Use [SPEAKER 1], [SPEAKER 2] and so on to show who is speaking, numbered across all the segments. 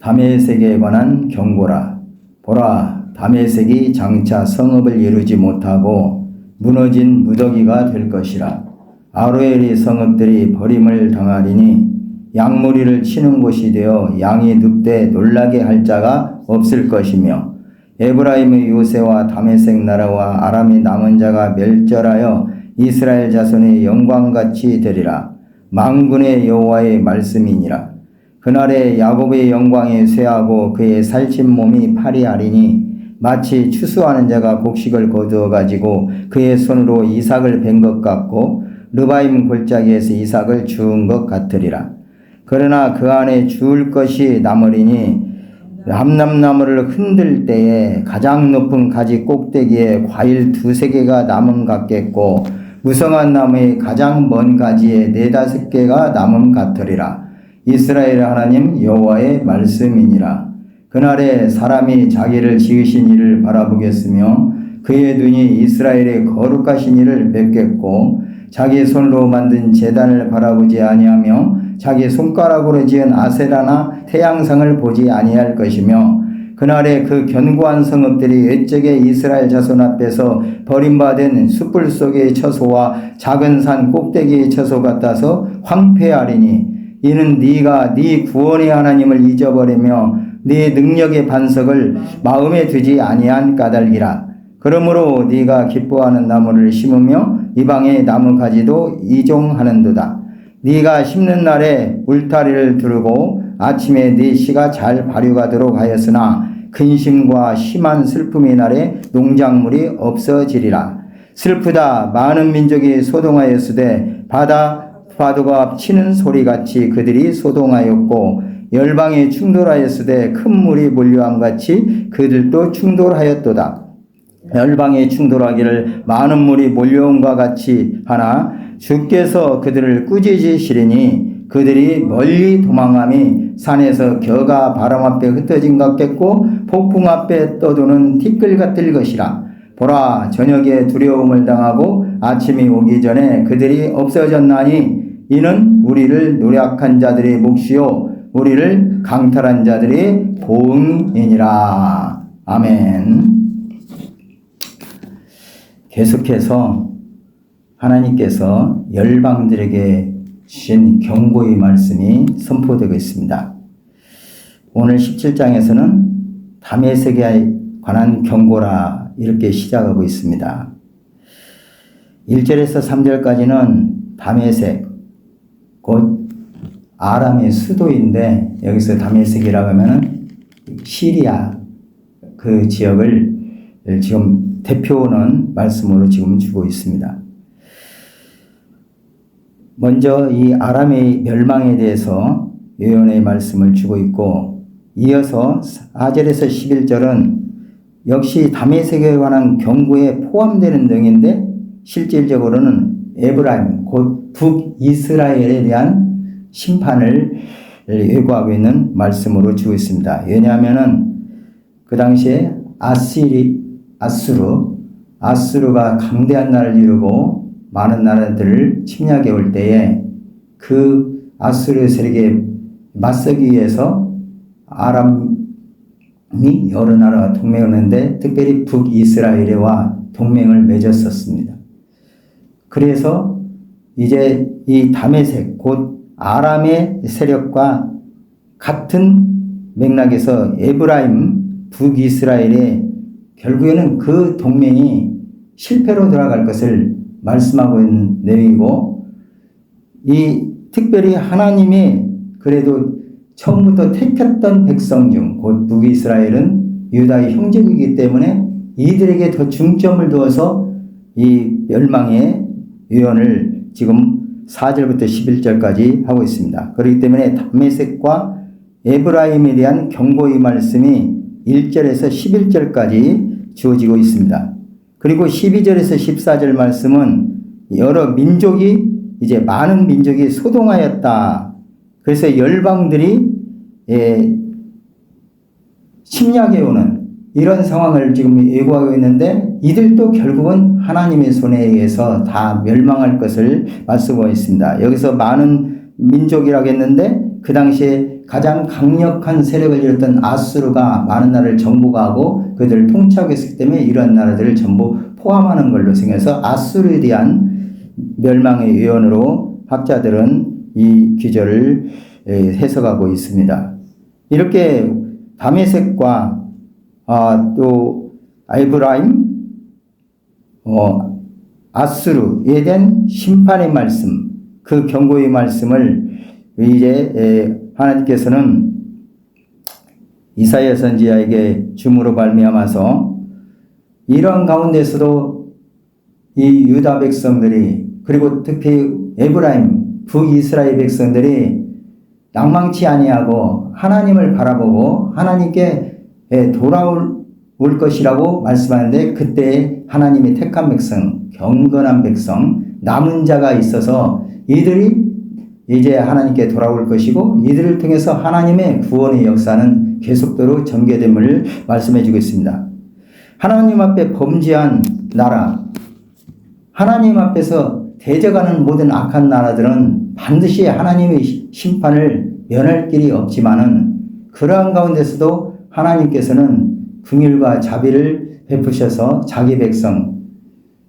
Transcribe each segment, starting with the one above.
[SPEAKER 1] 다메섹에 관한 경고라. 보라, 다메섹이 장차 성읍을 이루지 못하고 무너진 무더기가 될 것이라. 아로엘의 성읍들이 버림을 당하리니 양무리를 치는 곳이 되어 양이 눕되 놀라게 할 자가 없을 것이며 에브라임의 요새와 다메섹 나라와 아람의 남은 자가 멸절하여 이스라엘 자손의 영광같이 되리라. 망군의 여호와의 말씀이니라. 그날에 야곱의 영광이 쇠하고 그의 살찐 몸이 파리하리니 마치 추수하는 자가 곡식을 거두어 가지고 그의 손으로 이삭을 벤것 같고 르바임 골짜기에서 이삭을 주운 것 같으리라. 그러나 그 안에 주울 것이 남으리니 함남나무를 흔들 때에 가장 높은 가지 꼭대기에 과일 두세 개가 남음 같겠고 무성한 나무의 가장 먼 가지에 네다섯 개가 남음 같으리라. 이스라엘 하나님 여호와의 말씀이니라. 그날에 사람이 자기를 지으신 이를 바라보겠으며 그의 눈이 이스라엘의 거룩하신 이를 뵙겠고 자기 손으로 만든 재단을 바라보지 아니하며 자기 손가락으로 지은 아세라나 태양상을 보지 아니할 것이며 그날에 그 견고한 성읍들이 옛적에 이스라엘 자손 앞에서 버림받은 숯불 속의 처소와 작은 산 꼭대기의 처소 같아서 황폐하리니 이는 네가 네 구원의 하나님을 잊어버리며 네 능력의 반석을 마음에 두지 아니한 까닭이라. 그러므로 네가 기뻐하는 나무를 심으며 이방의 나무 가지도 이종하는도다. 네가 심는 날에 울타리를 두르고 아침에 네 씨가 잘 발효가도록 하였으나 근심과 심한 슬픔의 날에 농작물이 없어지리라. 슬프다. 많은 민족이 소동하였으되 바다 파도가 치는 소리같이 그들이 소동하였고 열방이 충돌하였으되 큰 물이 몰려함 같이 그들도 충돌하였도다. 열방이 충돌하기를 많은 물이 몰려온과 같이 하나 주께서 그들을 꾸짖으시리니 그들이 멀리 도망함이 산에서 겨가 바람 앞에 흩어진 것 같겠고 폭풍 앞에 떠도는 티끌 같을 것이라 보라 저녁에 두려움을 당하고 아침이 오기 전에 그들이 없어졌나니 이는 우리를 노력한 자들의 몫이요 우리를 강탈한 자들의 보응이니라 아멘 계속해서 하나님께서 열방들에게 주신 경고의 말씀이 선포되고 있습니다. 오늘 17장에서는 담에색에 관한 경고라 이렇게 시작하고 있습니다. 1절에서 3절까지는 담에색, 곧 아람의 수도인데 여기서 담에색이라고 하면은 시리아 그 지역을 지금 대표하는 말씀으로 지금 주고 있습니다. 먼저 이 아람의 멸망에 대해서 예언의 말씀을 주고 있고 이어서 4절에서 11절은 역시 다메섹에 관한 경고에 포함되는 등인데 실질적으로는 에브라임 곧 북이스라엘에 대한 심판을 예고하고 있는 말씀으로 주고 있습니다. 왜냐하면은 그 당시에 아시리 아수르 아수르가 강대한 나라를 이루고 많은 나라들을 침략해 올 때에 그 아수르 세력에 맞서기 위해서 아람이 여러 나라와 동맹을 했는데 특별히 북이스라엘과 동맹을 맺었었습니다. 그래서 이제 이 다메섹 곧 아람의 세력과 같은 맥락에서 에브라임 북이스라엘의 결국에는 그 동맹이 실패로 돌아갈 것을 말씀하고 있는 내용이고 이 특별히 하나님이 그래도 처음부터 택했던 백성 중 곧 북이스라엘은 유다의 형제이기 때문에 이들에게 더 중점을 두어서 이 멸망의 유언을 지금 4절부터 11절까지 하고 있습니다. 그렇기 때문에 담메색과 에브라임에 대한 경고의 말씀이 1절에서 11절까지 주어지고 있습니다. 그리고 12절에서 14절 말씀은 여러 민족이 이제 많은 민족이 소동하였다. 그래서 열방들이 예, 침략해 오는 이런 상황을 지금 예고하고 있는데 이들도 결국은 하나님의 손에 의해서 다 멸망할 것을 말씀하고 있습니다. 여기서 많은 민족이라고 했는데 그 당시에 가장 강력한 세력을 이뤘던 아수르가 많은 나라를 정복하고 그들을 통치하고 있었기 때문에 이러한 나라들을 전부 포함하는 걸로 생겨서 아수르에 대한 멸망의 예언으로 학자들은 이 기절을 에, 해석하고 있습니다. 이렇게 다메섹과 아, 또 아이브라임, 어, 아수르에 대한 심판의 말씀, 그 경고의 말씀을 이제 에, 하나님께서는 이사야 선지자에게 주무로 발미암아서 이러한 가운데서도 이 유다 백성들이 그리고 특히 에브라임 북이스라엘 백성들이 낭망치 아니하고 하나님을 바라보고 하나님께 에, 돌아올 올 것이라고 말씀하는데 그때 하나님이 택한 백성, 경건한 백성, 남은 자가 있어서 이들이 이제 하나님께 돌아올 것이고 이들을 통해서 하나님의 구원의 역사는 계속대로 전개됨을 말씀해 주고 있습니다. 하나님 앞에 범죄한 나라, 하나님 앞에서 대적하는 모든 악한 나라들은 반드시 하나님의 심판을 면할 길이 없지만은 그러한 가운데서도 하나님께서는 긍휼과 자비를 베푸셔서 자기 백성,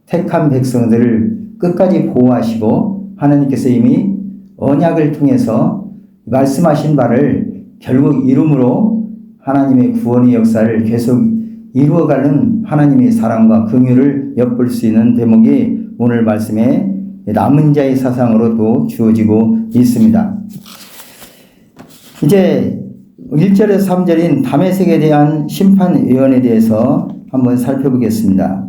[SPEAKER 1] 택한 백성들을 끝까지 보호하시고 하나님께서 이미 언약을 통해서 말씀하신 바를 결국 이름으로 하나님의 구원의 역사를 계속 이루어가는 하나님의 사랑과 긍휼을 엿볼 수 있는 대목이 오늘 말씀에 남은 자의 사상으로도 주어지고 있습니다. 이제 1절에서 3절인 담에색에 대한 심판 예언에 대해서 한번 살펴보겠습니다.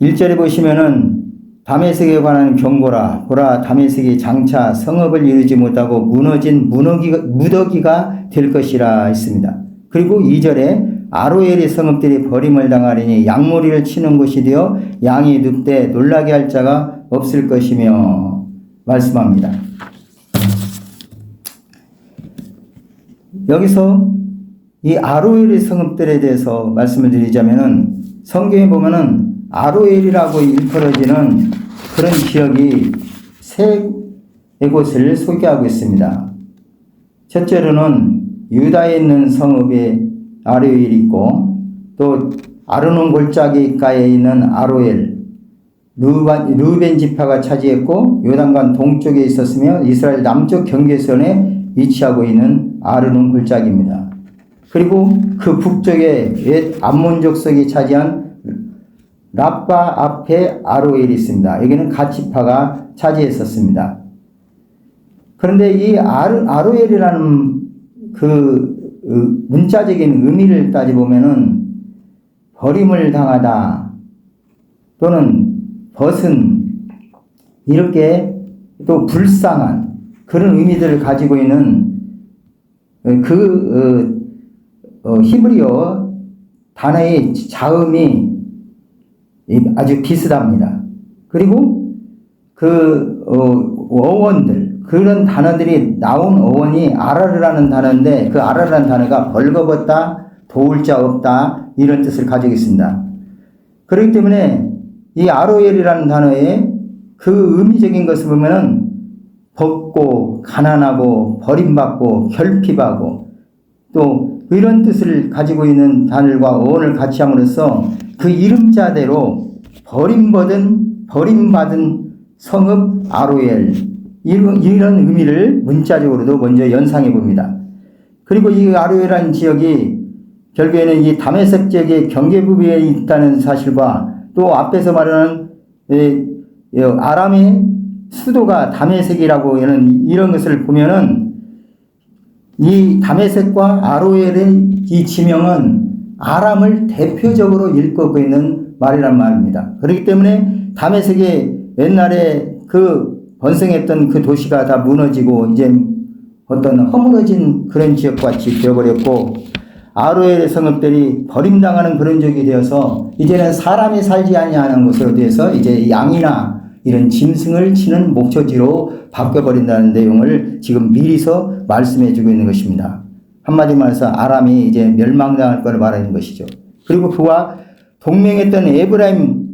[SPEAKER 1] 1절에 보시면은 담에색에 관한 경고라 보라 담에색이 장차 성읍을 이루지 못하고 무너진 무너기가, 무더기가 될 것이라 했습니다. 그리고 2절에 아로엘의 성읍들이 버림을 당하리니 양머리를 치는 곳이 되어 양이 눕되 놀라게 할 자가 없을 것이며 말씀합니다. 여기서 이 아로엘의 성읍들에 대해서 말씀을 드리자면은 성경에 보면은 아로엘이라고 일컬어지는 그런 지역이 세 곳을 소개하고 있습니다. 첫째로는 유다에 있는 성읍에 아로엘이 있고 또 아르논 골짜기가에 있는 아로엘 루반, 루벤 지파가 차지했고 요단강 동쪽에 있었으며 이스라엘 남쪽 경계선에 위치하고 있는 아르논 골짜기입니다. 그리고 그 북쪽에 옛 암몬 족속이 차지한 라빠 앞에 아로엘이 있습니다. 여기는 가치파가 차지했었습니다. 그런데 이 아르, 아로엘이라는 그 문자적인 의미를 따져보면은 버림을 당하다 또는 벗은 이렇게 또 불쌍한 그런 의미들을 가지고 있는 그 어, 어, 히브리어 단어의 자음이 아주 비슷합니다. 그리고 그 어, 어원들 그런 단어들이 나온 어원이 아라르라는 단어인데 그 아라르라는 단어가 벌거벗다 도울 자 없다 이런 뜻을 가지고 있습니다. 그렇기 때문에 이 아로엘이라는 단어의 그 의미적인 것을 보면은 벗고 가난하고 버림받고 결핍하고 또 이런 뜻을 가지고 있는 단어과 어원을 같이 함으로써 그 이름자대로 버림받은 버림받은 성읍 아로엘 이런, 의미를 문자적으로도 먼저 연상해 봅니다. 그리고 이 아로엘이라는 지역이 결국에는 이 다메섹 지역의 경계 부비에 있다는 사실과 또 앞에서 말하는 아람의 수도가 다메섹이라고 하는 이런 것을 보면은 이 다메섹과 아로엘의 이 지명은 아람을 대표적으로 일컫고 있는 말이란 말입니다. 그렇기 때문에 다메섹의 옛날에 그 번성했던 그 도시가 다 무너지고 이제 어떤 허물어진 그런 지역같이 되어버렸고 아로엘의 성읍들이 버림당하는 그런 적이 되어서 이제는 사람이 살지 아니하는 곳으로 돼서 이제 양이나 이런 짐승을 치는 목초지로 바뀌어버린다는 내용을 지금 미리서 말씀해 주고 있는 것입니다. 한마디 말해서 아람이 이제 멸망당할 것을 말하는 것이죠. 그리고 그와 동맹했던 에브라임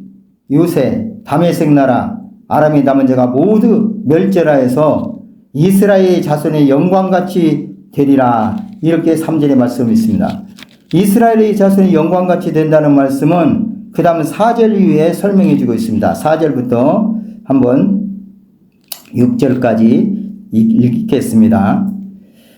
[SPEAKER 1] 요새 다메섹 나라 아람이 남은 자가 모두 멸절하여서 이스라엘 자손의 영광같이 되리라. 이렇게 3절에 말씀이 있습니다. 이스라엘의 자손이 영광같이 된다는 말씀은 그 다음 4절 이후에 설명해 주고 있습니다. 4절부터 한번 6절까지 읽겠습니다.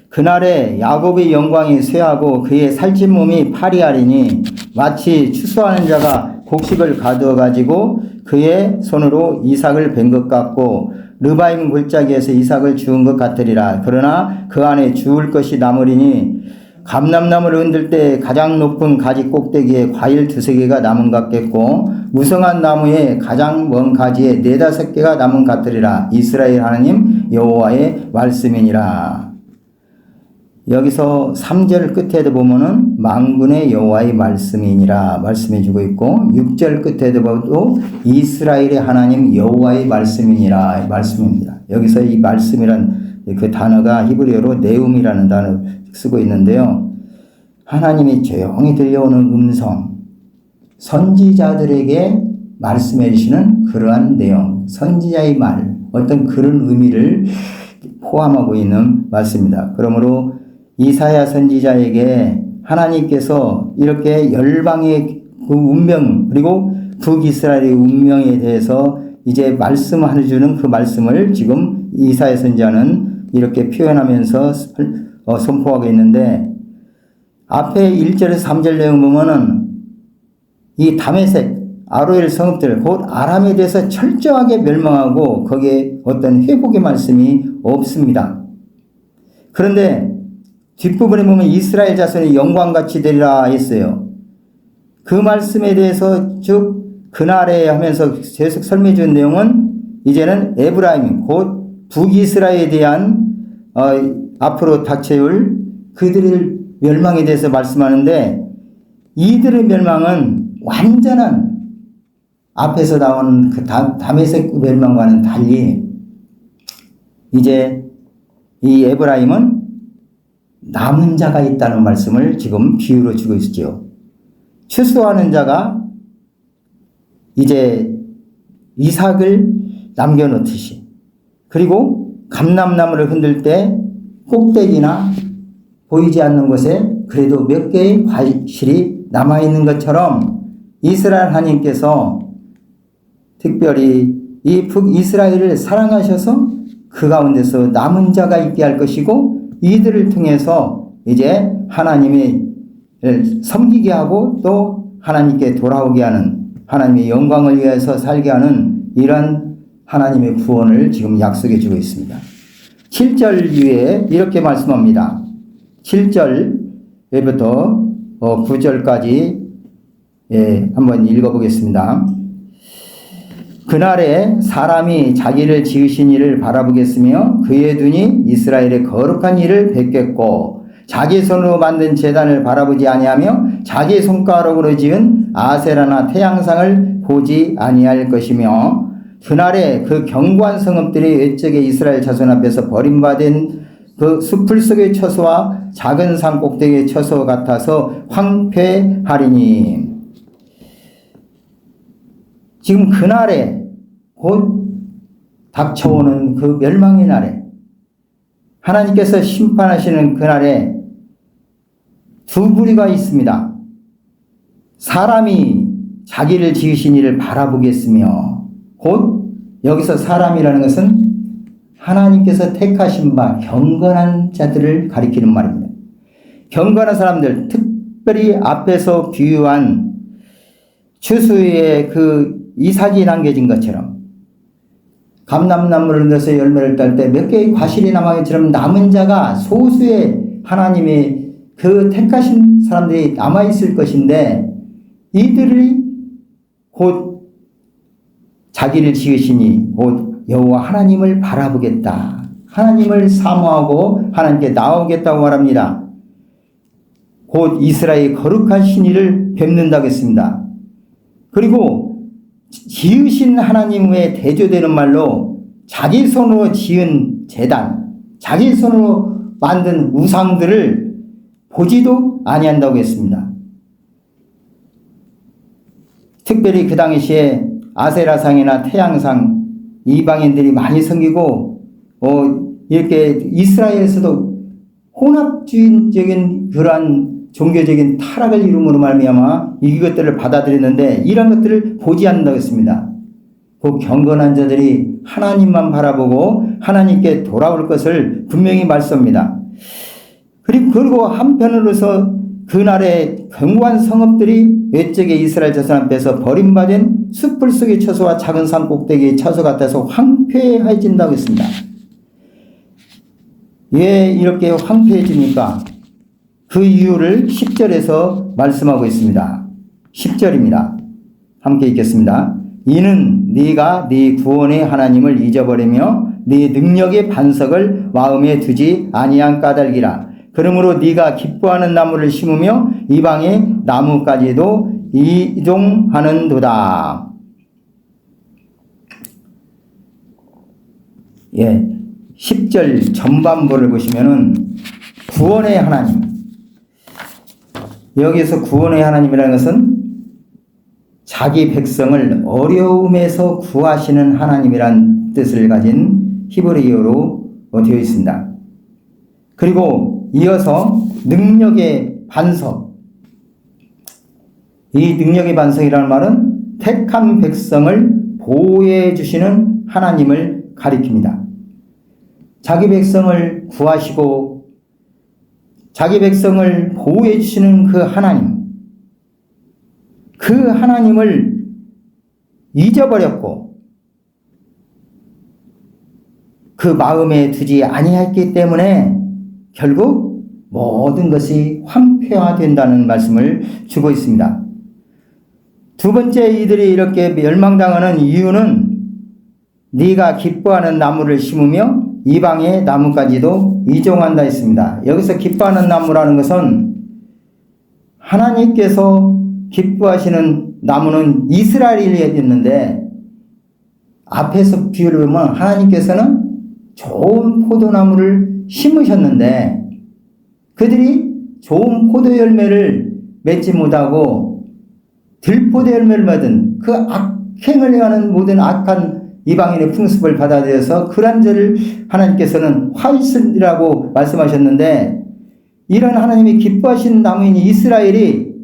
[SPEAKER 1] 그날에 야곱의 영광이 쇠하고 그의 살찐 몸이 파리하리니 마치 추수하는 자가 곡식을 가두어 가지고 그의 손으로 이삭을 벤것 같고 르바임 골짜기에서 이삭을 주운 것 같으리라. 그러나 그 안에 주울 것이 남으리니 감람나무를 흔들 때 가장 높은 가지 꼭대기에 과일 두세 개가 남은 것 같겠고 무성한 나무에 가장 먼 가지에 네다섯 개가 남은 것 같으리라. 이스라엘 하나님 여호와의 말씀이니라. 여기서 3절 끝에도 보면은 망군의 여호와의 말씀이니라 말씀해 주고 있고 6절 끝에도 봐도 이스라엘의 하나님 여호와의 말씀이니라 말씀입니다. 여기서 이 말씀이란 그 단어가 히브리어로 네움이라는 단어를 쓰고 있는데요. 하나님이 조용히 들려오는 음성, 선지자들에게 말씀해 주시는 그러한 내용, 선지자의 말, 어떤 그런 의미를 포함하고 있는 말씀입니다. 그러므로 이사야 선지자에게 하나님께서 이렇게 열방의 그 운명 그리고 북이스라엘의 운명에 대해서 이제 말씀해 주는 그 말씀을 지금 이사야 선지자는 이렇게 표현하면서 어, 선포하고 있는데 앞에 1절에서 3절 내용 보면은 이 다메섹 아로엘 성읍들 곧 아람에 대해서 철저하게 멸망하고 거기에 어떤 회복의 말씀이 없습니다. 그런데 뒷부분에 보면 이스라엘 자손이 영광같이 되리라 했어요. 그 말씀에 대해서 쭉 그날에 하면서 계속 설명해 준 내용은 이제는 에브라임 곧 북이스라엘에 대한 어, 앞으로 닥쳐올 그들의 멸망에 대해서 말씀하는데 이들의 멸망은 완전한 앞에서 나온 그 다메섹 멸망과는 달리 이제 이 에브라임은 남은 자가 있다는 말씀을 지금 비유로 주고 있죠. 추수하는 자가 이제 이삭을 남겨놓듯이 그리고 감람나무를 흔들 때 꼭대기나 보이지 않는 곳에 그래도 몇 개의 과실이 남아있는 것처럼 이스라엘 하나님께서 특별히 이 북이스라엘을 사랑하셔서 그 가운데서 남은 자가 있게 할 것이고 이들을 통해서 이제 하나님이 섬기게 하고 또 하나님께 돌아오게 하는 하나님의 영광을 위해서 살게 하는 이런 하나님의 구원을 지금 약속해 주고 있습니다. 7절 위에 이렇게 말씀합니다. 7절부터 9절까지 어, 예, 한번 읽어보겠습니다. 그날에 사람이 자기를 지으신 이를 바라보겠으며 그의 눈이 이스라엘의 거룩한 일을 뵙겠고 자기 손으로 만든 재단을 바라보지 아니하며 자기 손가락으로 지은 아세라나 태양상을 보지 아니할 것이며 그날에 그 경관 성읍들이 외적의 이스라엘 자손 앞에서 버림받은 그 숲풀 속의 처소와 작은 산 꼭대기의 처소 같아서 황폐하리니 지금 그날에 곧 닥쳐오는 그 멸망의 날에 하나님께서 심판하시는 그날에 두 부류가 있습니다. 사람이 자기를 지으신 이를 바라보겠으며 곧 여기서 사람이라는 것은 하나님께서 택하신 바 경건한 자들을 가리키는 말입니다. 경건한 사람들, 특별히 앞에서 비유한 추수의 그 이삭이 남겨진 것처럼 감람나무를 넣어서 열매를 딸 때 몇 개의 과실이 남아있처럼 남은 자가 소수의 하나님의 그 택하신 사람들이 남아있을 것인데 이들이 곧 자기를 지으시니 곧 여호와 하나님을 바라보겠다. 하나님을 사모하고 하나님께 나오겠다고 말합니다. 곧 이스라엘 거룩한 신의를 뵙는다고 했습니다. 그리고 지으신 하나님의 대조되는 말로 자기 손으로 지은 재단, 자기 손으로 만든 우상들을 보지도 아니한다고 했습니다. 특별히 그 당시에 아세라상이나 태양상 이방인들이 많이 섬기고 어, 이렇게 이스라엘에서도 혼합주의적인 그러한 종교적인 타락을 이룸으로 말미암아 이것들을 받아들였는데 이런 것들을 보지 않는다고 했습니다. 그 경건한 자들이 하나님만 바라보고 하나님께 돌아올 것을 분명히 말씀합니다. 그리고 한편으로서 그날의 견고한 성읍들이 외적의 이스라엘 자손 앞에서 버림받은 숲풀 속의 처소와 작은 산 꼭대기의 처소 같아서 황폐해진다고 했습니다. 왜 이렇게 황폐해집니까? 그 이유를 10절에서 말씀하고 있습니다. 10절입니다. 함께 읽겠습니다. 이는 네가 네 구원의 하나님을 잊어버리며 네 능력의 반석을 마음에 두지 아니한 까닭이라. 그러므로 네가 기뻐하는 나무를 심으며 이방의 나무까지도 이종하는도다. 예. 10절 전반부를 보시면은 구원의 하나님. 여기서 구원의 하나님이라는 것은 자기 백성을 어려움에서 구하시는 하나님이란 뜻을 가진 히브리어로 되어 있습니다. 그리고 이어서 능력의 반석. 이 능력의 반석이라는 말은 택한 백성을 보호해 주시는 하나님을 가리킵니다. 자기 백성을 구하시고 자기 백성을 보호해 주시는 그 하나님. 그 하나님을 잊어버렸고 그 마음에 두지 아니했기 때문에 결국 모든 것이 황폐화된다는 말씀을 주고 있습니다. 두 번째 이들이 이렇게 멸망당하는 이유는 네가 기뻐하는 나무를 심으며 이방의 나무까지도 이종한다 했습니다. 여기서 기뻐하는 나무라는 것은 하나님께서 기뻐하시는 나무는 이스라엘이었는데 앞에서 비유를 보면 하나님께서는 좋은 포도나무를 심으셨는데 그들이 좋은 포도 열매를 맺지 못하고 들포도 열매를 맺은 그 악행을 하는 모든 악한 이방인의 풍습을 받아들여서 그런 죄를 하나님께서는 화이슬이라고 말씀하셨는데 이런 하나님이 기뻐하시는 나무인 이스라엘이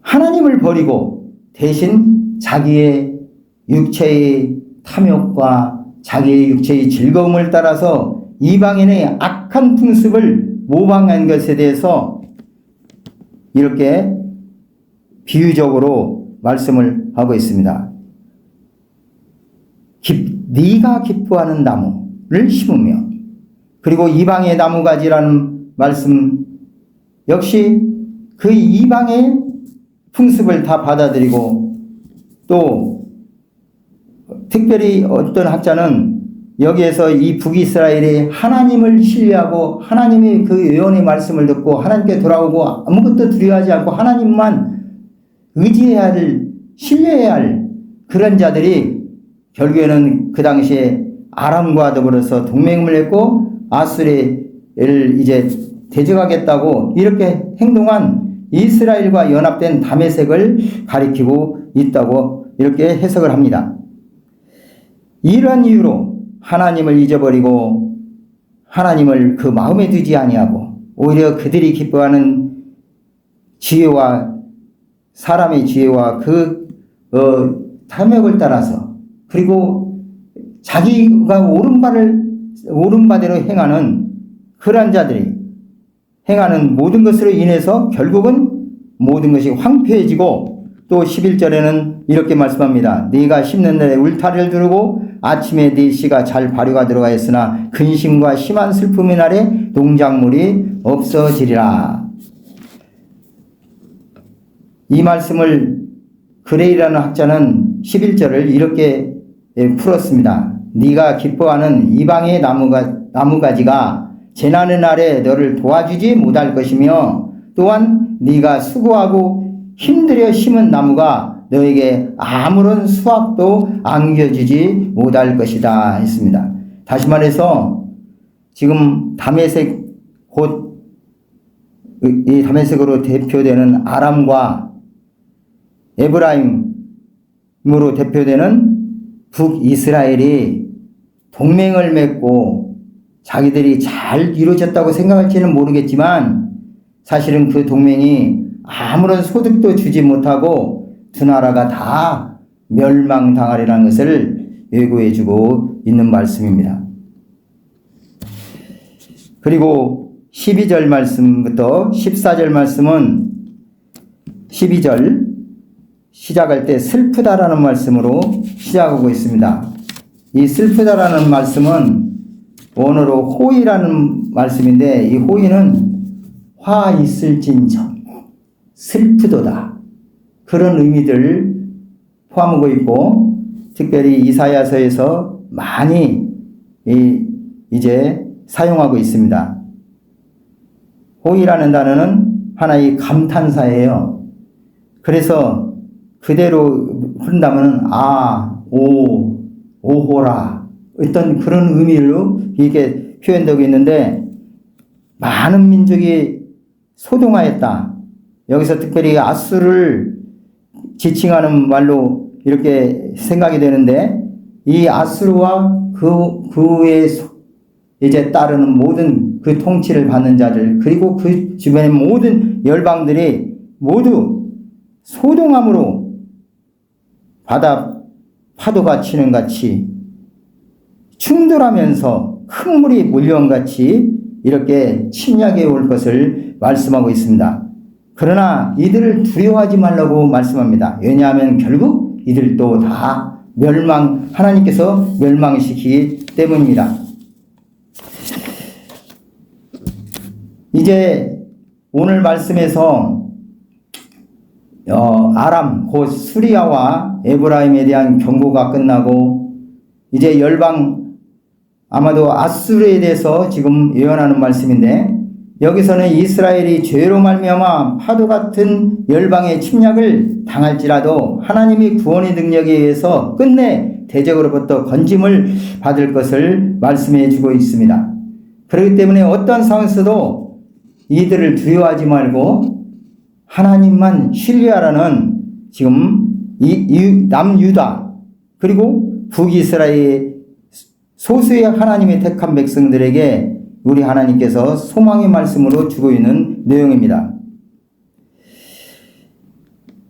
[SPEAKER 1] 하나님을 버리고 대신 자기의 육체의 탐욕과 자기의 육체의 즐거움을 따라서 이방인의 악한 풍습을 모방한 것에 대해서 이렇게 비유적으로 말씀을 하고 있습니다. 기, 네가 기뻐하는 나무를 심으며 그리고 이방의 나무가지라는 말씀 역시 그 이방의 풍습을 다 받아들이고 또 특별히 어떤 학자는 여기에서 이 북이스라엘이 하나님을 신뢰하고 하나님의 그 예언의 말씀을 듣고 하나님께 돌아오고 아무것도 두려워하지 않고 하나님만 의지해야 할 신뢰해야 할 그런 자들이 결국에는 그 당시에 아람과 더불어서 동맹을 했고 아수리를 이제 대적하겠다고 이렇게 행동한 이스라엘과 연합된 다메색을 가리키고 있다고 이렇게 해석을 합니다. 이러한 이유로 하나님을 잊어버리고 하나님을 그 마음에 두지 아니하고 오히려 그들이 기뻐하는 지혜와 사람의 지혜와 그 어, 탐욕을 따라서 그리고 자기가 옳은 바를 옳은 바대로 행하는 그런 자들이 행하는 모든 것으로 인해서 결국은 모든 것이 황폐해지고 또 11절에는 이렇게 말씀합니다. 네가 심는 날에 울타리를 두르고 아침에 네 씨가 잘 발효가 들어가 있으나 근심과 심한 슬픔의 날에 농작물이 없어지리라. 이 말씀을 그레이라는 학자는 11절을 이렇게 풀었습니다. 네가 기뻐하는 이방의 나무가 나무가지가 재난의 날에 너를 도와주지 못할 것이며 또한 네가 수고하고 힘들여 심은 나무가 너에게 아무런 수확도 안겨주지 못할 것이다 했습니다. 다시 말해서 지금 담에색 곧 이 담에색으로 대표되는 아람과 에브라임으로 대표되는 북이스라엘이 동맹을 맺고 자기들이 잘 이루어졌다고 생각할지는 모르겠지만 사실은 그 동맹이 아무런 소득도 주지 못하고 두 나라가 다 멸망당하리라는 것을 예고해 주고 있는 말씀입니다. 그리고 12절 말씀부터 14절 말씀은 12절 시작할 때 슬프다라는 말씀으로 시작하고 있습니다. 이 슬프다라는 말씀은 원어로 호의라는 말씀인데 이 호의는 화 있을진정 슬프도다 그런 의미들 포함하고 있고 특별히 이사야서에서 많이 이, 이제 사용하고 있습니다. 호의라는 단어는 하나의 감탄사예요. 그래서 그대로 흐른다면 아, 오, 오호라 어떤 그런 의미로 이게 표현되고 있는데 많은 민족이 소동하였다. 여기서 특별히 아수를 지칭하는 말로 이렇게 생각이 되는데 이 아수르와 그 그의 이제 따르는 모든 그 통치를 받는 자들 그리고 그 주변의 모든 열방들이 모두 소동함으로 바다 파도가 치는 같이 충돌하면서 큰 물이 몰려온 같이 이렇게 침략해 올 것을 말씀하고 있습니다. 그러나 이들을 두려워하지 말라고 말씀합니다. 왜냐하면 결국 이들도 다 멸망, 하나님께서 멸망시키기 때문입니다. 이제 오늘 말씀에서 어, 아람, 곧 수리아와 에브라임에 대한 경고가 끝나고 이제 열방 아마도 아수르에 대해서 지금 예언하는 말씀인데 여기서는 이스라엘이 죄로 말미암아 파도 같은 열방의 침략을 당할지라도 하나님이 구원의 능력에 의해서 끝내 대적으로부터 건짐을 받을 것을 말씀해 주고 있습니다. 그렇기 때문에 어떤 상황에서도 이들을 두려워하지 말고 하나님만 신뢰하라는 지금 이 남유다 그리고 북이스라엘 소수의 하나님의 택한 백성들에게 우리 하나님께서 소망의 말씀으로 주고 있는 내용입니다.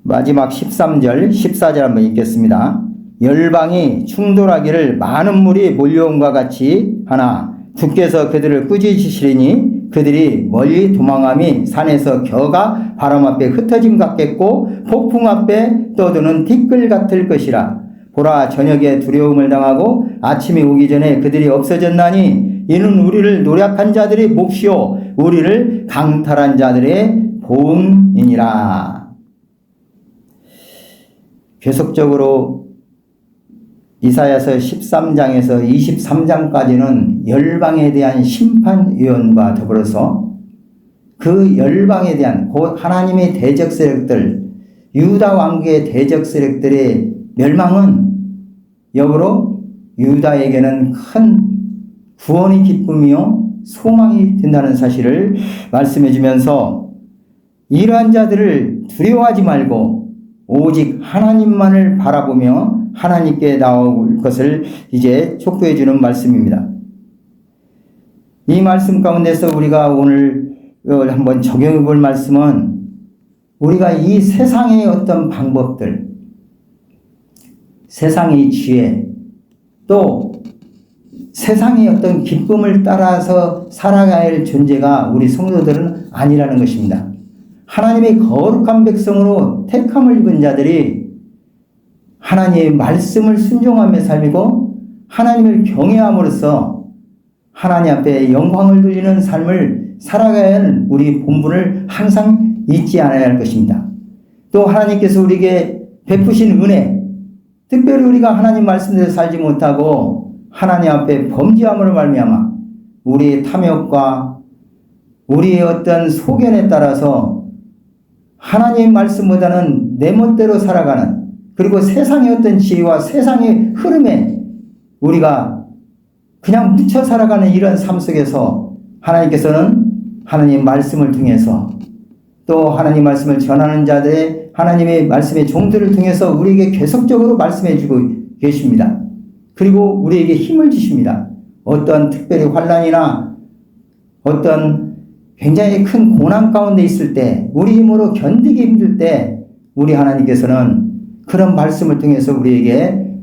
[SPEAKER 1] 마지막 13절, 14절 한번 읽겠습니다. 열방이 충돌하기를 많은 물이 몰려온과 같이 하나 주께서 그들을 꾸짖으시리니 그들이 멀리 도망함이 산에서 겨가 바람 앞에 흩어짐 같겠고 폭풍 앞에 떠드는 티끌 같을 것이라 보라 저녁에 두려움을 당하고 아침이 오기 전에 그들이 없어졌나니 이는 우리를 노력한 자들의 몫이요 우리를 강탈한 자들의 보응이니라. 계속적으로 이사야서 13장에서 23장까지는 열방에 대한 심판 예언과 더불어서 그 열방에 대한 곧 하나님의 대적 세력들 유다 왕국의 대적 세력들의 멸망은 역으로 유다에게는 큰 구원의 기쁨이요 소망이 된다는 사실을 말씀해 주면서 이러한 자들을 두려워하지 말고 오직 하나님만을 바라보며 하나님께 나올 것을 이제 촉구해 주는 말씀입니다. 이 말씀 가운데서 우리가 오늘 한번 적용해 볼 말씀은 우리가 이 세상의 어떤 방법들, 세상의 지혜, 또 세상의 어떤 기쁨을 따라서 살아가야 할 존재가 우리 성도들은 아니라는 것입니다. 하나님의 거룩한 백성으로 택함을 입은 자들이 하나님의 말씀을 순종하며 살고 하나님을 경외함으로써 하나님 앞에 영광을 돌리는 삶을 살아가야 하는 우리 본분을 항상 잊지 않아야 할 것입니다. 또 하나님께서 우리에게 베푸신 은혜, 특별히 우리가 하나님 말씀대로 살지 못하고 하나님 앞에 범죄함으로 말미암아 우리의 탐욕과 우리의 어떤 소견에 따라서 하나님 말씀보다는 내 멋대로 살아가는 그리고 세상의 어떤 지혜와 세상의 흐름에 우리가 그냥 묻혀 살아가는 이런 삶 속에서 하나님께서는 하나님 말씀을 통해서 또 하나님 말씀을 전하는 자들의 하나님의 말씀의 종들을 통해서 우리에게 계속적으로 말씀해 주고 계십니다. 그리고 우리에게 힘을 주십니다. 어떤 특별히 환란이나 어떤 굉장히 큰 고난 가운데 있을 때 우리 힘으로 견디기 힘들 때 우리 하나님께서는 그런 말씀을 통해서 우리에게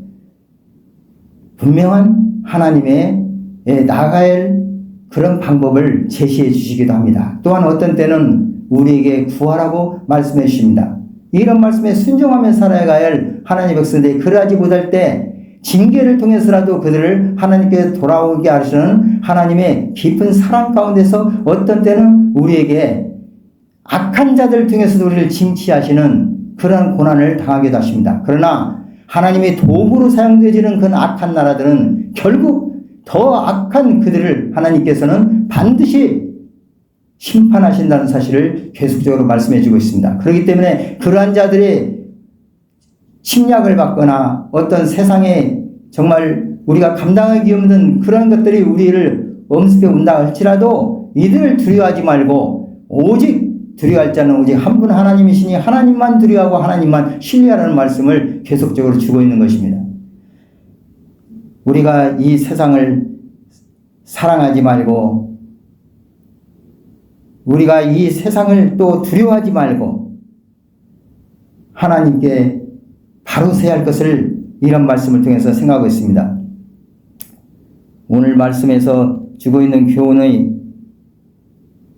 [SPEAKER 1] 분명한 하나님의 예, 나가야 할 그런 방법을 제시해 주시기도 합니다. 또한 어떤 때는 우리에게 구하라고 말씀해 주십니다. 이런 말씀에 순종하며 살아가야 할 하나님의 백성들이 그러하지 못할 때 징계를 통해서라도 그들을 하나님께 돌아오게 하시는 하나님의 깊은 사랑 가운데서 어떤 때는 우리에게 악한 자들을 통해서도 우리를 징치하시는 그러한 고난을 당하게 하십니다. 그러나 하나님의 도구로 사용되어지는 그 악한 나라들은 결국 더 악한 그들을 하나님께서는 반드시 심판하신다는 사실을 계속적으로 말씀해 주고 있습니다. 그렇기 때문에 그러한 자들이 침략을 받거나 어떤 세상에 정말 우리가 감당하기 없는 그런 것들이 우리를 엄습해 온다 할지라도 이들을 두려워하지 말고 오직 두려워할 자는 오직 한 분 하나님이시니 하나님만 두려워하고 하나님만 신뢰하라는 말씀을 계속적으로 주고 있는 것입니다. 우리가 이 세상을 사랑하지 말고 우리가 이 세상을 또 두려워하지 말고 하나님께 바로 세야 할 것을 이런 말씀을 통해서 생각하고 있습니다. 오늘 말씀에서 주고 있는 교훈의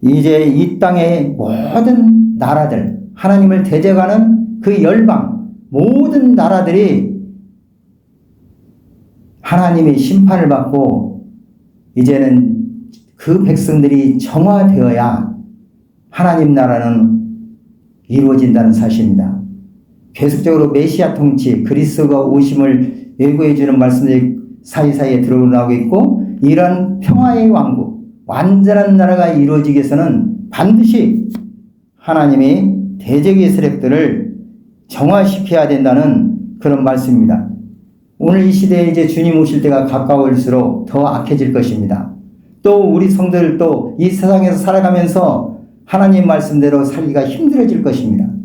[SPEAKER 1] 이제 이 땅의 모든 나라들, 하나님을 대적하는 그 열방, 모든 나라들이 하나님의 심판을 받고 이제는 그 백성들이 정화되어야 하나님 나라는 이루어진다는 사실입니다. 계속적으로 메시아 통치, 그리스도가 오심을 예고해 주는 말씀들이 사이사이에 들어나오고 있고 이런 평화의 왕국, 완전한 나라가 이루어지기 위해서는 반드시 하나님이 대적의 세력들을 정화시켜야 된다는 그런 말씀입니다. 오늘 이 시대에 이제 주님 오실 때가 가까울수록 더 악해질 것입니다. 또 우리 성들도 이 세상에서 살아가면서 하나님 말씀대로 살기가 힘들어질 것입니다.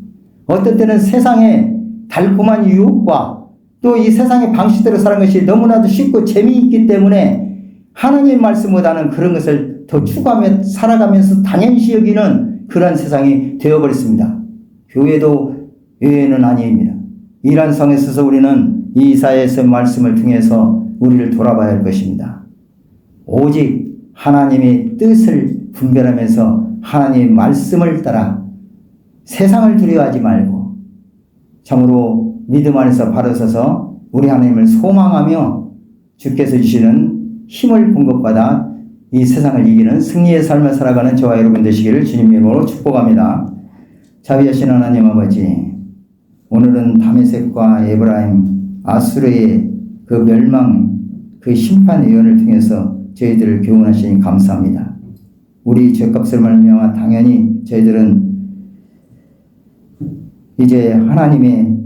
[SPEAKER 1] 어떤 때는 세상의 달콤한 유혹과 또 이 세상의 방식대로 사는 것이 너무나도 쉽고 재미있기 때문에 하나님 말씀보다는 그런 것을 더 추구하며 살아가면서 당연시 여기는 그런 세상이 되어버렸습니다. 교회도 예외는 아닙니다. 이러한 성에 있어서 우리는 이사야의 말씀을 통해서 우리를 돌아봐야 할 것입니다. 오직 하나님의 뜻을 분별하면서 하나님의 말씀을 따라 세상을 두려워하지 말고 참으로 믿음 안에서 바로 서서 우리 하나님을 소망하며 주께서 주시는 힘을 공급받아 이 세상을 이기는 승리의 삶을 살아가는 저와 여러분 되시기를 주님 이름으로 축복합니다. 자비하신 하나님 아버지 오늘은 다메섹과 에브라임 아수르의 그 멸망 그 심판 예언을 통해서 저희들을 교훈하시니 감사합니다. 우리 죄값을 말미암아 당연히 저희들은 이제 하나님의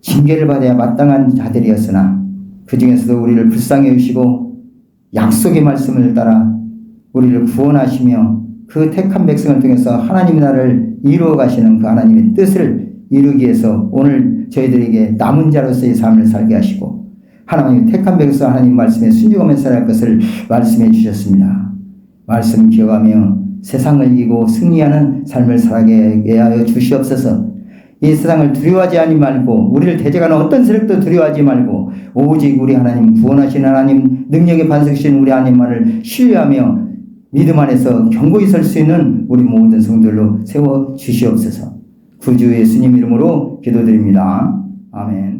[SPEAKER 1] 징계를 받아야 마땅한 자들이었으나 그 중에서도 우리를 불쌍히 여시고 약속의 말씀을 따라 우리를 구원하시며 그 택한 백성을 통해서 하나님 나라를 이루어 가시는 그 하나님의 뜻을 이루기 위해서 오늘 저희들에게 남은 자로서의 삶을 살게 하시고 하나님 택한 백성 하나님 말씀에 순종하며 살아갈 것을 말씀해 주셨습니다. 말씀 기억하며 세상을 이기고 승리하는 삶을 살게 하여 주시옵소서. 이 세상을 두려워하지 아니 말고 우리를 대적하는 어떤 세력도 두려워하지 말고 오직 우리 하나님 구원하신 하나님 능력의 반석이신 우리 하나님만을 신뢰하며 믿음 안에서 경고히 설 수 있는 우리 모든 성들로 세워 주시옵소서. 구주 예수님 이름으로 기도드립니다. 아멘.